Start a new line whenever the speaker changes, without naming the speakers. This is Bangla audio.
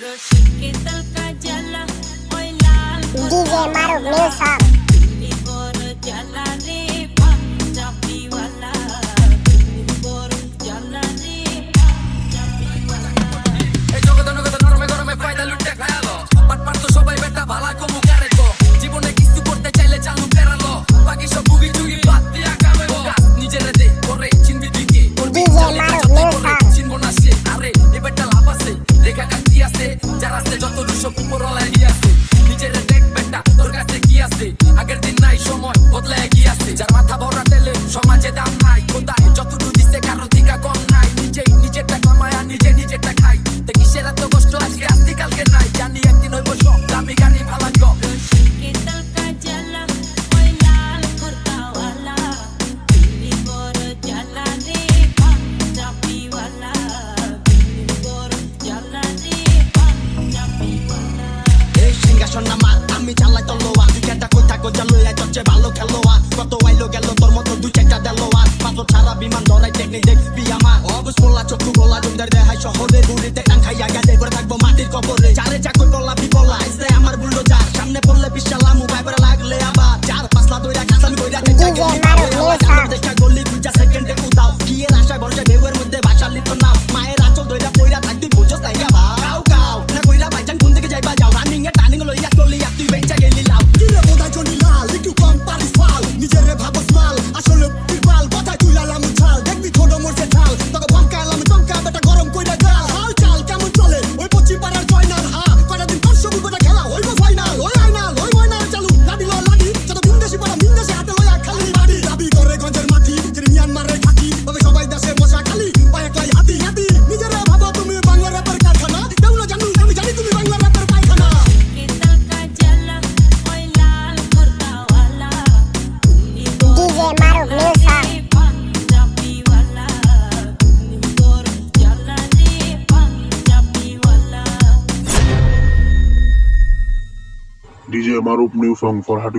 DJ
મારો ન્યુ સોંગ যার আছে যত রুসব উপরলায় আছে, নিজের দেখবেন না তোর কাছে কি আছে? আগের দিন নাই, সময় বদলে কি আছে? যার মাথা ভরা তেলে সমাজে দাম নাই, কোথায়? যতটুকু
জিজ্ঞাসা না মার আমি চালাই তোর লোয়া খেটা কোথা কোথা লইয়া চর্চে ভালো খেলোয়া কত আইলো গেল তোর মতো দুই চারটা দেলো আর পাথর ছাড়া বিমান ধরাই টেকনিক দেখবি আমার। অবুজ পোলা চক্ষু গোলা জমদের দেহাই শহরে গুলিতে টান খাইয়া গেলে করে থাকব মাটির কবরে। চারে চাকর বলা বিপলা এসে আমার বুল্লো যার সামনে পড়লে বিশাল আমু লাগলে আবার। চার পাঁচলা দইরা কাসান কইরা
DJ
Maruf new song for Hatu.